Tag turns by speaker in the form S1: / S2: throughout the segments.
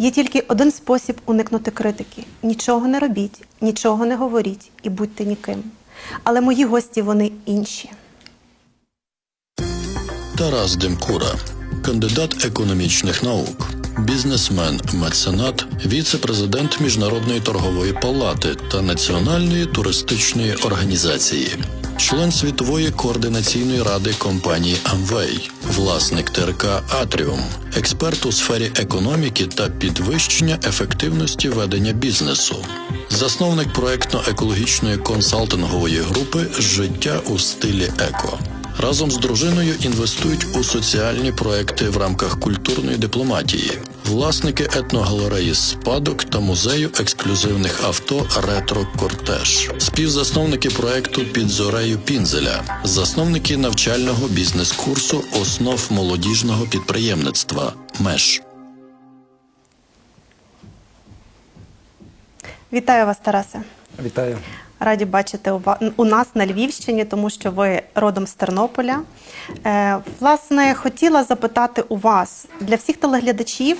S1: Є тільки один спосіб уникнути критики: нічого не робіть, нічого не говоріть і будьте ніким. Але мої гості вони інші.
S2: Тарас Демкура, кандидат економічних наук, бізнесмен, меценат, віце-президент Міжнародної торгової палати та Національної туристичної організації, член світової координаційної ради компанії Amway, власник ТРК Атріум, експерт у сфері економіки та підвищення ефективності ведення бізнесу, засновник проектно-екологічної консалтингової групи Життя у стилі еко. Разом з дружиною інвестують у соціальні проекти в рамках культурної дипломатії, власники етногалереї спадок та музею ексклюзивних авто Ретро Кортеж, співзасновники проекту Під зорею Пінзеля, засновники навчального бізнес-курсу основ молодіжного підприємництва МЕШ.
S1: Вітаю вас, Тарасе.
S3: Вітаю.
S1: Раді бачити у нас на Львівщині, тому що ви родом з Тернополя. Е, власне, хотіла запитати у вас для всіх телеглядачів.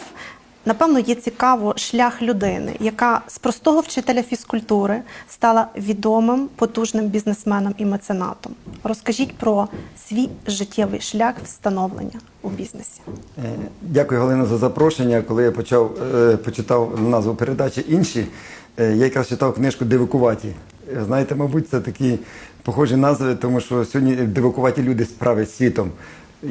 S1: Напевно, є цікаво шлях людини, яка з простого вчителя фізкультури стала відомим потужним бізнесменом і меценатом. Розкажіть про свій життєвий шлях встановлення у бізнесі.
S3: Е, Дякую, Галина, за запрошення. Коли я почав е, почитав назву передачі інші, я якраз читав книжку Дивикуваті. Знаєте, мабуть, це такі похожі назви, тому що сьогодні дивикуваті люди справять світом.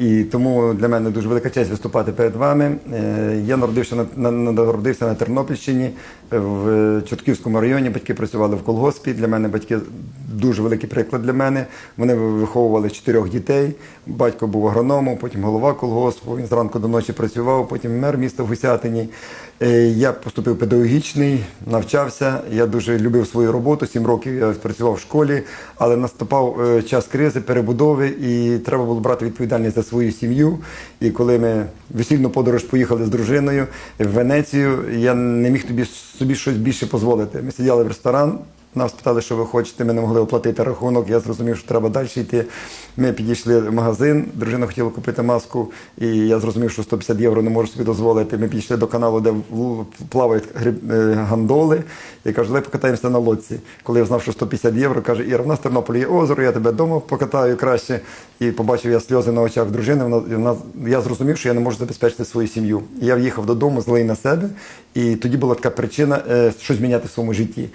S3: І тому для мене дуже велика честь виступати перед вами. Е, Я народився на, на, на- народився на Тернопільщині в Чортківському районі. Батьки працювали в колгоспі. Для мене батьки дуже великий приклад для мене. Вони виховували чотирьох дітей. Батько був агрономом, потім голова колгоспу. Він зранку до ночі працював, потім мер міста в Гусятині. Е, Я поступив педагогічний, навчався. Я дуже любив свою роботу. Сім років я працював в школі, але наступав е, час кризи, перебудови, і треба було брати відповідальність за свою сім'ю. І коли ми весільну подорож поїхали з дружиною в Венецію, я не міг тобі собі щось більше дозволити. Ми сиділи в ресторан. Нас питали, що ви хочете, ми не могли оплатити рахунок. Я зрозумів, що треба далі йти. Ми підійшли в магазин, дружина хотіла купити маску, і я зрозумів, що 150 євро не можу собі дозволити. Ми підійшли до каналу, де плавають е, гандоли. Я кажу, давай покатаємося на лодці. Коли я знав, що 150 євро, каже, Іра, в нас в Тернополі є озеро, я тебе вдома покатаю краще. І побачив я сльози на очах дружини. Вона, я зрозумів, що я не можу забезпечити свою сім'ю. Я в'їхав додому, злий на себе, і тоді була така причина е, щось зміняти в своєму житті.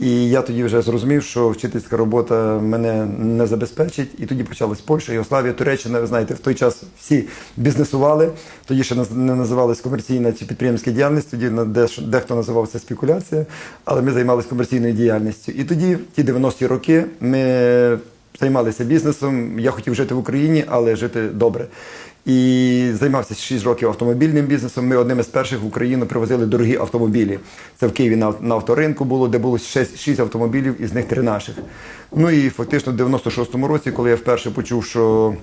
S3: І я тоді вже зрозумів, що вчительська робота мене не забезпечить. І тоді почалась Польща, Югославія, Туреччина. Ви знаєте, в той час всі бізнесували. Тоді ще не називалась комерційна чи підприємська діяльність, тоді дехто називав це спекуляція, але ми займалися комерційною діяльністю. І тоді, в ті 90-ті роки, ми займалися бізнесом. Я хотів жити в Україні, але жити добре. І займався 6 років автомобільним бізнесом. Ми одним із перших в Україну привозили дорогі автомобілі. Це в Києві на, на авторинку було, де було 6, 6 автомобілів, із них три наших. Ну і фактично в 96-му році, коли я вперше почув, що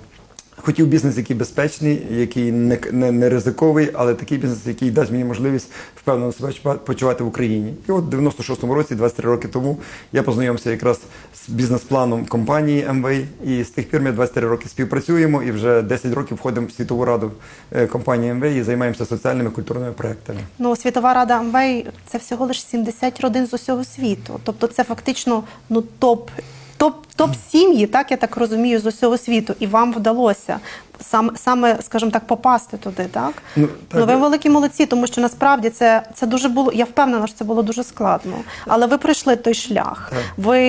S3: хотів бізнес, який безпечний, який не, не, не ризиковий, але такий бізнес, який дасть мені можливість впевнено себе почувати в Україні. І от в 96-му році, 23 роки тому, я познайомився якраз з бізнес-планом компанії МВ, і з тих пір ми 23 роки співпрацюємо і вже 10 років входимо в світову раду е, компанії МВ і займаємося соціальними культурними проектами.
S1: Ну, Світова Рада Амвей це всього лише 70 родин з усього світу. Тобто це фактично ну, топ. Топ, топ сім'ї, так я так розумію, з усього світу, і вам вдалося саме, саме скажімо так, попасти туди, так?
S3: Ну, так.
S1: Ну, ви великі молодці, тому що насправді це, це дуже було. Я впевнена, що це було дуже складно. Але ви пройшли той шлях. Ви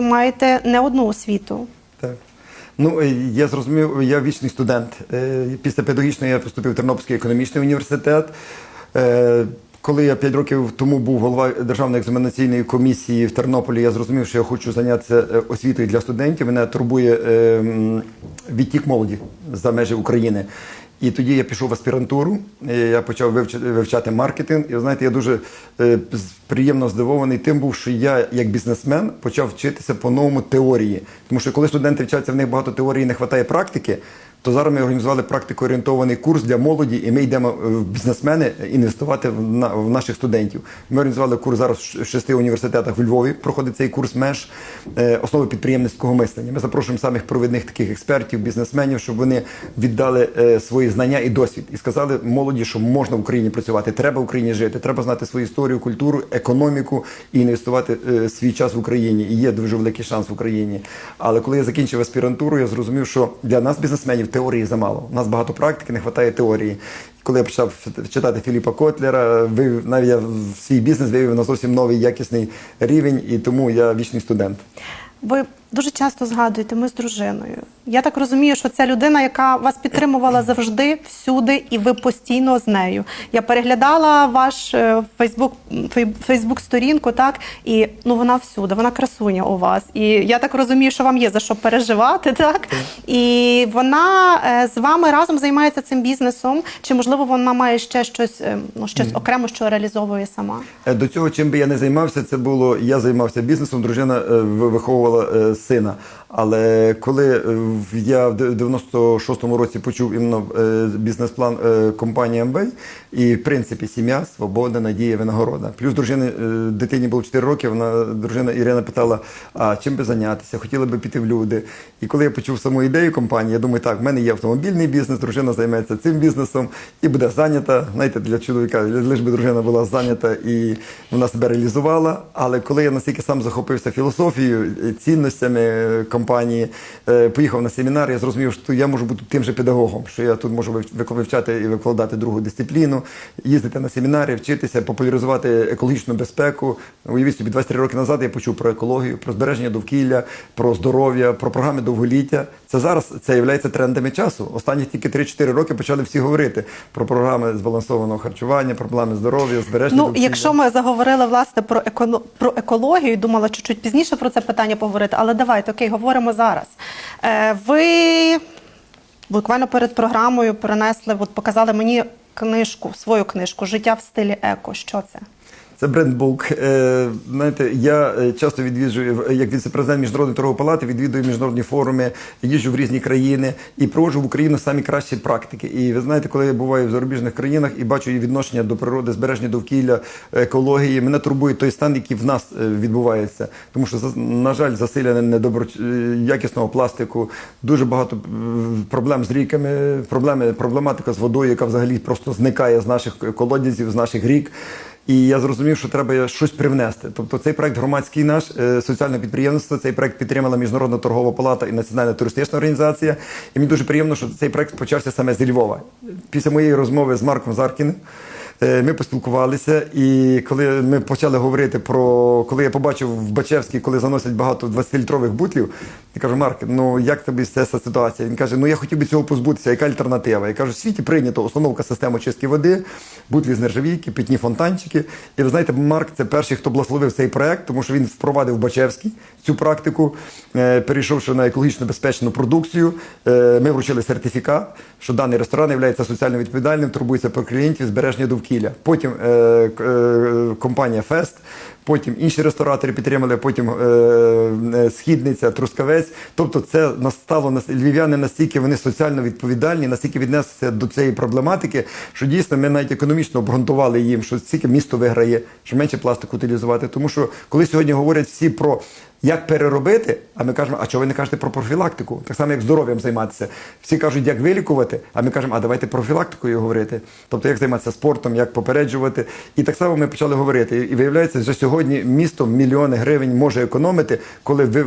S1: маєте не одну освіту.
S3: Так. Ну, е, я зрозумів, я вічний студент. Е, Після педагогічного я поступив в Тернопільський економічний університет. Коли я 5 років тому був голова Державної екзаменаційної комісії в Тернополі, я зрозумів, що я хочу зайнятися е, освітою для студентів. Мене турбує е, відтік молоді за межі України. І тоді я пішов в аспірантуру, е, я почав вивчати, маркетинг. І знаєте, я дуже приємно здивований тим був, що я, як бізнесмен, почав вчитися по-новому теорії. Тому що коли студенти вчаться, в них багато теорії, не вистачає практики. То зараз ми організували практико-орієнтований курс для молоді, і ми йдемо е, в бізнесмени інвестувати в, на, в наших студентів. Ми організували курс зараз в шести університетах в Львові. Проходить цей курс меж е, основи підприємницького мислення. Ми запрошуємо самих провідних таких експертів, бізнесменів, щоб вони віддали е, свої знання і досвід і сказали молоді, що можна в Україні працювати, треба в Україні жити, треба знати свою історію, культуру, економіку і інвестувати свій час в Україні. І є дуже великий шанс в Україні. Але коли я закінчив аспірантуру, я зрозумів, що для нас, бізнесменів, теорії замало. У нас багато практики, не вистачає теорії. Коли я почав читати Філіпа Котлера, вивів навіть я свій бізнес вивів на зовсім новий якісний рівень, і тому я вічний студент.
S1: Ви дуже часто згадуєте ми з дружиною. Я так розумію, що це людина, яка вас підтримувала завжди, всюди, і ви постійно з нею. Я переглядала ваш Фейсбук Фейсбук сторінку, так і ну вона всюди, вона красуня у вас. І я так розумію, що вам є за що переживати, так і вона е, з вами разом займається цим бізнесом. Чи можливо вона має ще щось, е, ну щось окремо, що реалізовує сама?
S3: Е, До цього, чим би я не займався, це було я займався бізнесом, дружина виховувала сина. Але коли е, я в 96-му році почув іменно е, бізнес-план е, компанії Амбей, і в принципі сім'я, свобода, надія, винагорода. Плюс дружини дитині було 4 роки. Вона дружина Ірина питала: а чим би зайнятися, хотіла би піти в люди. І коли я почув саму ідею компанії, я думаю, так, в мене є автомобільний бізнес, дружина займається цим бізнесом і буде зайнята. Знаєте, для чоловіка, лише би дружина була зайнята і вона себе реалізувала. Але коли я настільки сам захопився філософією, цінностями е, компанії, е, поїхав на семінар, я зрозумів, що я можу бути тим же педагогом, що я тут можу вивчати і викладати другу дисципліну, їздити на семінари, вчитися, популяризувати екологічну безпеку. Уявіть собі, 23 роки назад я почув про екологію, про збереження довкілля, про здоров'я, про програми довголіття. Це зараз це є трендами часу. Останні тільки 3-4 роки почали всі говорити про програми збалансованого харчування, про програми здоров'я, збереження
S1: Ну,
S3: довкілля.
S1: якщо ми заговорили власне про еконо... про екологію, думала чуть-чуть пізніше про це питання поговорити, але давайте окей, говоримо зараз. Е, ви буквально перед програмою принесли, от показали мені книжку, свою книжку Життя в стилі еко. Що це?
S3: Це брендбук. Е, знаєте, я е, часто відвідую, як віце-президент Міжнародної торгової палати, відвідую міжнародні форуми, їжджу в різні країни і проводжу в Україну самі кращі практики. І ви знаєте, коли я буваю в зарубіжних країнах і бачу її відношення до природи, збереження довкілля, екології, мене турбує той стан, який в нас е, відбувається. Тому що, на жаль, засилля недобро е, якісного пластику, дуже багато е, проблем з ріками, проблеми, проблематика з водою, яка взагалі просто зникає з наших колодязів, з наших рік. І я зрозумів, що треба щось привнести. Тобто цей проект громадський наш е, соціальне підприємство. Цей проект підтримала Міжнародна торгова палата і Національна туристична організація. І мені дуже приємно, що цей проект почався саме зі Львова. Після моєї розмови з Марком Заркіним. Е, Ми поспілкувалися, і коли ми почали говорити про коли я побачив в Бачевській, коли заносять багато 20-літрових бутлів, я кажу, Марк, ну як тобі ця ситуація? Він каже: Ну я хотів би цього позбутися, яка альтернатива? Я кажу, в світі прийнято установка системи очистки води, бутлі з нержавійки, питні фонтанчики. І ви знаєте, Марк це перший, хто благословив цей проект, тому що він впровадив в цю практику, е, перейшовши на екологічно безпечну продукцію. Е, Ми вручили сертифікат, що даний ресторан є соціально відповідальним, турбується про клієнтів, збереження довкілля. Потім е, е, компанія Фест. Потім інші ресторатори підтримали, потім е, е, східниця, трускавець. Тобто, це настало нас- львів'яни настільки вони соціально відповідальні, настільки віднеслися до цієї проблематики, що дійсно ми навіть економічно обґрунтували їм, що стільки місто виграє, що менше пластику утилізувати. Тому що коли сьогодні говорять всі про як переробити, а ми кажемо, а чого ви не кажете про профілактику? Так само, як здоров'ям займатися. Всі кажуть, як вилікувати, а ми кажемо, а давайте профілактикою говорити. Тобто, як займатися спортом, як попереджувати. І так само ми почали говорити. І виявляється, що сьогодні місто мільйони гривень може економити, коли ви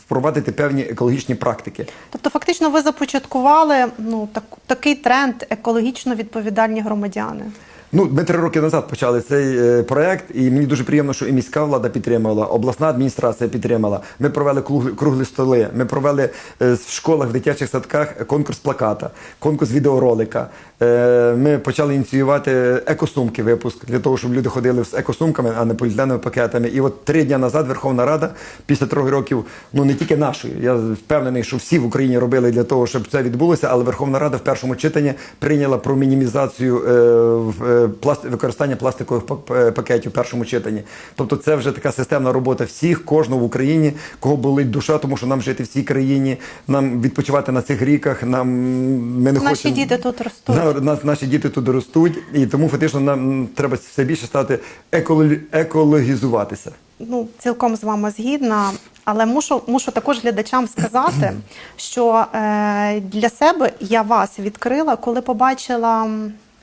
S3: впровадите певні екологічні практики.
S1: Тобто, фактично, ви започаткували ну так, такий тренд екологічно відповідальні громадяни.
S3: Ну, ми три роки назад почали цей е, проект, і мені дуже приємно, що і міська влада підтримала, обласна адміністрація підтримала. Ми провели круглі, круглі столи. Ми провели е, в школах, в дитячих садках конкурс плаката, конкурс відеоролика. Е, ми почали ініціювати екосумки випуск для того, щоб люди ходили з екосумками, а не поліетиленовими пакетами. І от три дні назад Верховна Рада, після трьох років, ну не тільки нашої, я впевнений, що всі в Україні робили для того, щоб це відбулося, але Верховна Рада в першому читанні прийняла про мінімізацію е, в- е, використання пластикових е, пакетів в першому читанні. Тобто це вже така системна робота всіх, кожного в Україні, кого болить душа, тому що нам жити в цій країні, нам відпочивати на цих ріках. Нам ми не
S1: Наші
S3: хочемо
S1: діти тут ростуть.
S3: На- нас- наші діти тут ростуть, і тому фактично нам треба все більше стати еколо- екологізуватися.
S1: Ну, цілком з вами згідна. Але мушу, мушу також глядачам сказати, що е, для себе я вас відкрила, коли побачила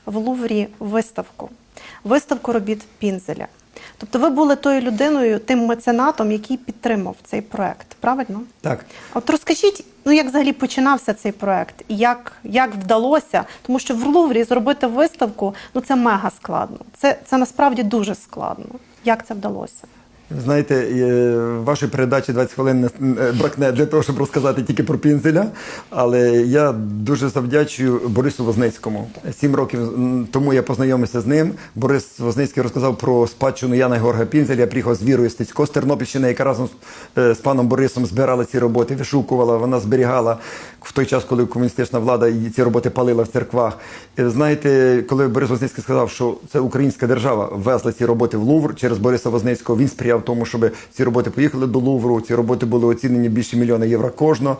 S1: в Луврі виставку, виставку робіт Пінзеля. Тобто ви були тою людиною, тим меценатом, який підтримав цей проект, правильно?
S3: Так.
S1: От розкажіть, ну як взагалі починався цей проект, і як, як вдалося, тому що в Луврі зробити виставку ну це мега складно. Це, це насправді дуже складно. Як це вдалося?
S3: Знаєте, е, вашої передачі 20 хвилин не е, бракне для того, щоб розказати тільки про Пінзеля. Але я дуже завдячую Борису Возницькому. Сім років тому я познайомився з ним. Борис Возницький розказав про спадщину Яна Георга Пінзеля. Я приїхав з Вірою Стецько з Тернопільщини, яка разом з, е, паном Борисом збирала ці роботи, вишукувала, вона зберігала в той час, коли комуністична влада її ці роботи палила в церквах. Знаєте, коли Борис Возницький сказав, що це українська держава везла ці роботи в Лувр через Бориса Возницького, він сприяв тому, щоб ці роботи поїхали до Лувру. Ці роботи були оцінені більше мільйона євро кожного.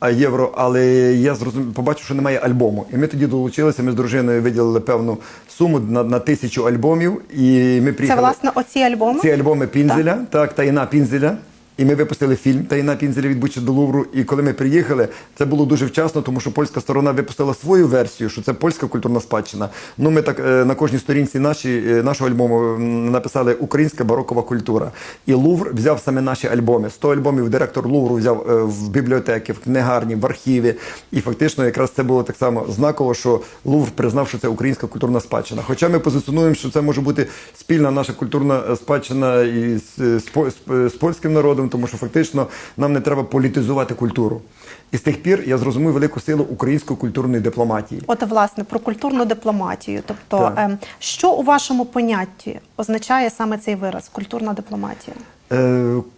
S3: А євро, але я зрозумів, побачив, що немає альбому. І ми тоді долучилися. Ми з дружиною виділили певну суму на, на тисячу альбомів. І ми
S1: Це власне оці альбоми.
S3: Ці альбоми Пінзеля, так, так та іна Пінзеля. І ми випустили фільм Таїна Пінзеля від Бучі до Лувру. І коли ми приїхали, це було дуже вчасно, тому що польська сторона випустила свою версію, що це польська культурна спадщина. Ну ми так е, на кожній сторінці наші, е, нашого альбому написали Українська барокова культура. І Лувр взяв саме наші альбоми. 100 альбомів директор Лувру взяв е, в бібліотеки, в книгарні, в архіві. І фактично, якраз це було так само знаково, що Лувр признав, що це українська культурна спадщина. Хоча ми позиціонуємо, що це може бути спільна наша культурна спадщина і з, з, з, з польським народом, тому що фактично нам не треба політизувати культуру. І з тих пір я зрозумів велику силу української культурної дипломатії.
S1: От, власне, про культурну дипломатію. Тобто,
S3: Так.
S1: ем, що у вашому понятті означає саме цей вираз культурна дипломатія?
S3: Е,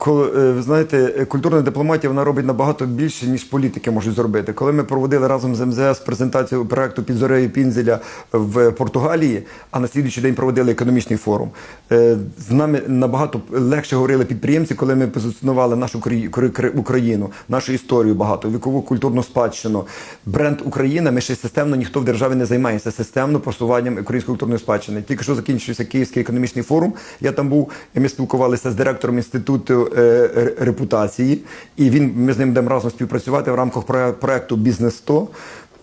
S3: е, ви знаєте, культурна дипломатія вона робить набагато більше, ніж політики можуть зробити. Коли ми проводили разом з МЗС презентацію проекту під зорею Пінзеля в Португалії, а на слідуючий день проводили економічний форум. е, З нами набагато легше говорили підприємці, коли ми позиціонували нашу Україну, нашу історію багато, вікову культурну спадщину. Бренд Україна. Ми ще системно ніхто в державі не займається системно просуванням української культурної спадщини. Тільки що закінчився Київський економічний форум. Я там був, і ми спілкувалися з директором інституту е, репутації, і він ми з ним будемо разом співпрацювати в рамках проекту Бізнес 100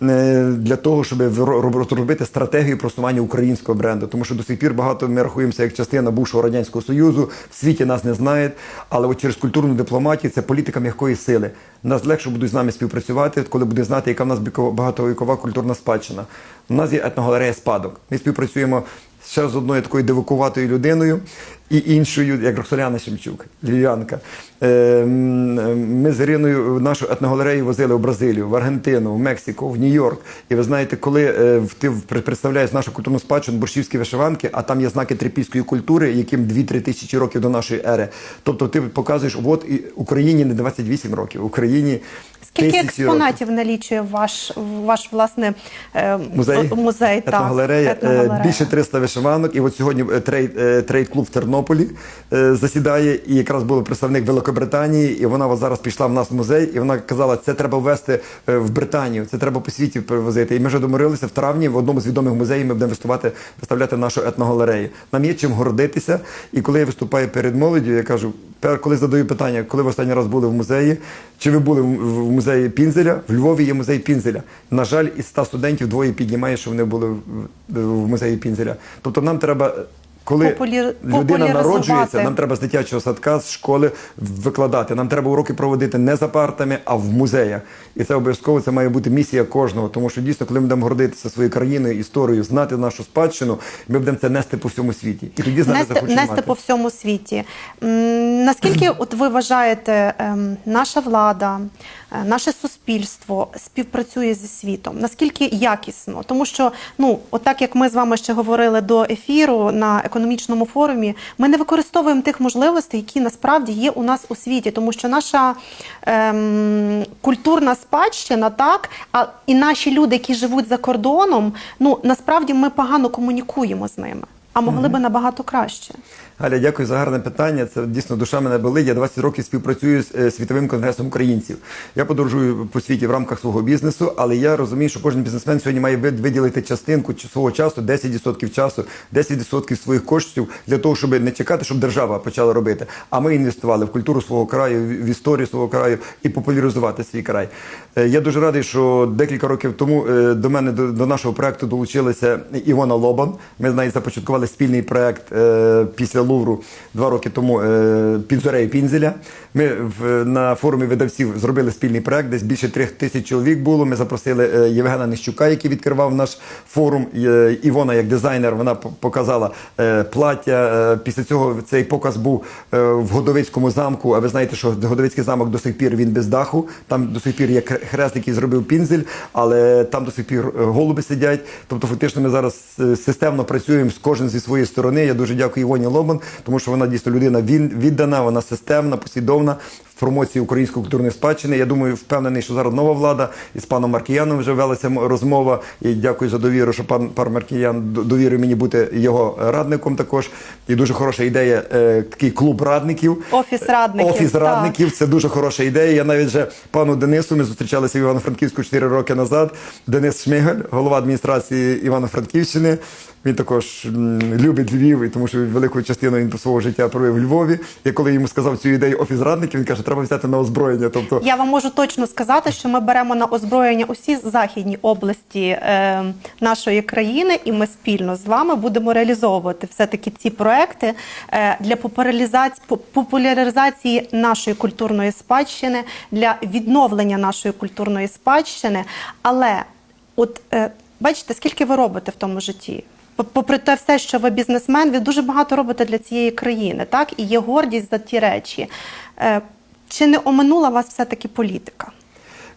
S3: е, для того, щоб розробити стратегію просування українського бренду. Тому що до сих пір багато ми рахуємося як частина бувшого радянського союзу. В світі нас не знають, але от через культурну дипломатію це політика м'якої сили. Нас легше будуть з нами співпрацювати, коли буде знати, яка в нас багатовікова культурна спадщина. У нас є етногалерея спадок. Ми співпрацюємо ще з одною такою дивакуватою людиною і іншою, як Роксоляна Шемчук, львів'янка. Е, Ми з Іриною нашу етногалерею возили в Бразилію, в Аргентину, в Мексику, в Нью-Йорк. І ви знаєте, коли е, ти представляєш нашу культурну спадщину, борщівські вишиванки, а там є знаки трипільської культури, яким 2-3 тисячі років до нашої ери. Тобто ти показуєш, от і Україні не 28 років, Україні
S1: Скільки
S3: тисячі років.
S1: експонатів налічує ваш, ваш власне е,
S3: Музей,
S1: музей
S3: етногалерея, е,
S1: етногалерея.
S3: більше 300 вишиванок. І от сьогодні е, трейд, е, трейд-клуб в Тернополі е, засідає, і якраз був представник Великобританії, і вона зараз пішла в нас в музей, і вона казала, це треба ввести е, в Британію, це треба по світі перевозити. І ми вже домирилися в травні в одному з відомих музеїв. Ми будемо виступати, виставляти нашу етногалерею. Нам є чим гордитися. І коли я виступаю перед молоддю, я кажу, коли задаю питання, коли ви останній раз були в музеї, чи ви були в музеї Пінзеля? В Львові є музей Пінзеля. На жаль, із 100 студентів двоє піднімає, що вони були в музеї Пінзеля. Тобто нам треба. Коли
S1: Популі-
S3: людина народжується, нам треба з дитячого садка, з школи викладати. Нам треба уроки проводити не за партами, а в музеях. І це обов'язково це має бути місія кожного. Тому що дійсно, коли ми будемо гордитися своєю країною, історією, знати нашу спадщину, ми будемо це нести по всьому світі. І тоді знати
S1: нести, нести
S3: мати.
S1: по всьому світі. М, Наскільки от ви вважаєте, ем, наша влада, наше суспільство співпрацює зі світом, наскільки якісно, тому що ну, отак як ми з вами ще говорили до ефіру на економічному форумі, ми не використовуємо тих можливостей, які насправді є у нас у світі, тому що наша ем, культурна спадщина, так, а і наші люди, які живуть за кордоном, ну насправді ми погано комунікуємо з ними, а могли би набагато краще.
S3: Галя, дякую за гарне питання. Це дійсно душа мене болить. Я 20 років співпрацюю з е, світовим конгресом українців. Я подорожую по світі в рамках свого бізнесу, але я розумію, що кожен бізнесмен сьогодні має вид- виділити частинку чи- свого часу, 10% часу, 10% своїх коштів для того, щоб не чекати, щоб держава почала робити. А ми інвестували в культуру свого краю, в в історію свого краю і популяризувати свій край. Е, Я дуже радий, що декілька років тому е, до мене до, до нашого проекту долучилася Івона Лобан. Ми з нею започаткували спільний проект е, після Лувру два роки тому е, під Пінзеля. Ми в, на форумі видавців зробили спільний проект, десь більше трьох тисяч чоловік було. Ми запросили е, Євгена Нищука, який відкривав наш форум. Е, Івона, як дизайнер, вона показала е, плаття. Після цього цей показ був в Годовицькому замку. А ви знаєте, що Годовицький замок до сих пір він без даху. Там до сих пір є хре- хрест, який зробив пінзель, але там до сих пір голуби сидять. Тобто, фактично, ми зараз системно працюємо з кожен зі своєї сторони. Я дуже дякую Івоні Лобан, тому що вона дійсно людина віддана, вона системна, послідовна в промоції української культурної спадщини. Я думаю, впевнений, що зараз нова влада із паном Маркіяном вже велася розмова. І дякую за довіру, що пан пан Маркіян довірив мені бути його радником. Також і дуже хороша ідея. е, Такий клуб радників.
S1: Офіс радників,
S3: Офіс
S1: так.
S3: радників. Це дуже хороша ідея. Я навіть вже пану Денису. Ми зустрічалися в Івано-Франківську 4 роки назад. Денис Шмигаль, голова адміністрації Івано-Франківщини. Він також любить Львів, і тому що велику частину він свого життя провів у Львові. Я коли йому сказав цю ідею офіс радників, він каже, треба взяти на озброєння. Тобто
S1: Я вам можу точно сказати, що ми беремо на озброєння усі західні області е, нашої країни, і ми спільно з вами будемо реалізовувати все-таки ці проекти е, для популяризації нашої культурної спадщини, для відновлення нашої культурної спадщини. Але от е, бачите, скільки ви робите в тому житті? По- Попри те, все, що ви бізнесмен, ви дуже багато робите для цієї країни, так? І є гордість за ті речі. Е, Чи не оминула вас все-таки політика?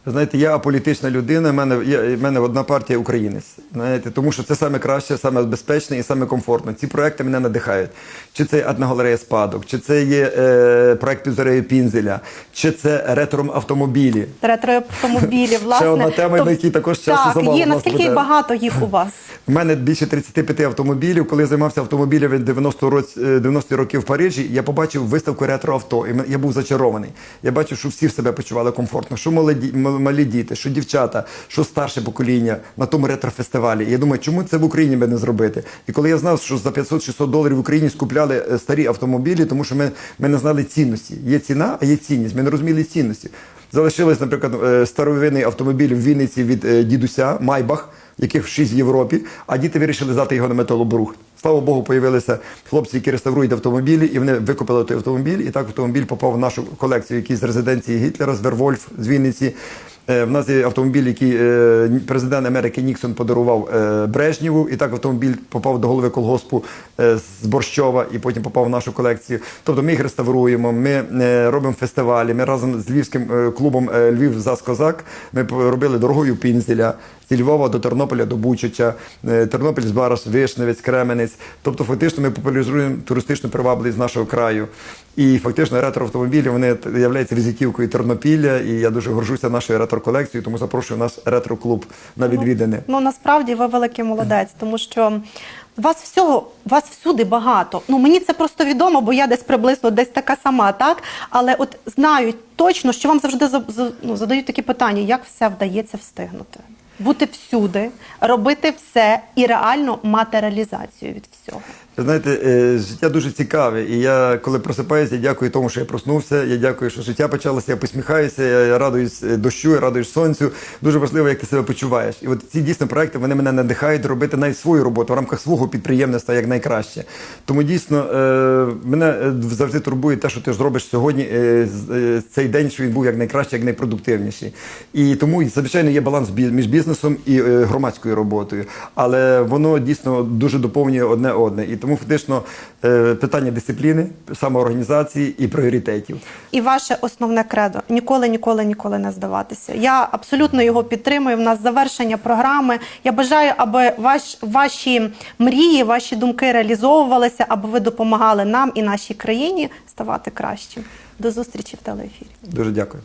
S3: Знаєте, я аполітична людина, в мене, я, в мене одна партія українець. Знаєте, тому що це саме краще, саме безпечне і саме комфортно. Ці проекти мене надихають. Чи це етногалерея спадок, чи це є е, проект Півзорею Пінзеля, чи це ретро автомобілі.
S1: Ретроавтомобілі, власне.
S3: одна тема,
S1: То-
S3: на якій також часу
S1: Так, є. Наскільки багато їх у вас?
S3: У мене більше 35 автомобілів. Коли я займався автомобілями 90 роць, е, 90-ті роки в Парижі, я побачив виставку ретроавто, і я був зачарований. Я бачив, що всі в себе почували комфортно, що молоді, малі діти, що дівчата, що старше покоління на тому ретрофестивалі. Я думаю, чому це в Україні би не зробити? І коли я знав, що за 500-600 доларів в Україні скупляли е, старі автомобілі, тому що ми, ми не знали цінності. Є ціна, а є цінність. Ми не розуміли цінності. Залишились, наприклад, е, старовинний автомобіль в Вінниці від е, дідуся Майбах, яких шість в Європі, а діти вирішили здати його на металобрух. Слава Богу, появилися хлопці, які реставрують автомобілі, і вони викупили той автомобіль. І так автомобіль попав в нашу колекцію, який з резиденції Гітлера, з Вервольф, з Вінниці. Е, В нас є автомобіль, який е, президент Америки Ніксон подарував е, Брежнєву, і так автомобіль попав до голови колгоспу з Борщова і потім попав в нашу колекцію. Тобто ми їх реставруємо, ми робимо фестивалі. Ми разом з львівським клубом Львів Зас Козак ми робили дорогою Пінзеля. Зі Львова до Тернополя, до Бучача, е, Тернопіль, Збараш, Вишневець, Кременець. Тобто, фактично, ми популяризуємо туристичну привабливість нашого краю. І фактично ретроавтомобілі вони являються візитівкою Тернопілля. І я дуже горжуся нашою ретро-колекцією, тому запрошую наш ретро-клуб на відвідини.
S1: Ну насправді ви великий молодець, тому що вас всього, вас всюди багато. Ну мені це просто відомо, бо я десь приблизно десь така сама, так? Але от знаю точно, що вам завжди за- за- ну, задають такі питання, як все вдається встигнути. Бути всюди, робити все і реально мати реалізацію від всього.
S3: Знаєте, е, життя дуже цікаве. І я, коли просипаюся, я дякую тому, що я проснувся. Я дякую, що життя почалося. Я посміхаюся, я радуюсь е, дощу, я радуюсь сонцю. Дуже важливо, як ти себе почуваєш. І от ці дійсно проекти вони мене надихають робити навіть свою роботу в рамках свого підприємництва як найкраще. Тому дійсно е, мене завжди турбує те, що ти зробиш сьогодні цей день, що він був як найкраще, як найпродуктивніший. І тому, звичайно, є баланс між бізнесом і громадською роботою. Але воно дійсно дуже доповнює одне одне. І Тому фактично е, питання дисципліни, самоорганізації і пріоритетів.
S1: І ваше основне кредо ніколи, ніколи, ніколи не здаватися. Я абсолютно його підтримую. В нас завершення програми. Я бажаю, аби ваш, ваші мрії, ваші думки реалізовувалися, аби ви допомагали нам і нашій країні ставати кращим. До зустрічі в телеефірі.
S3: Дуже дякую.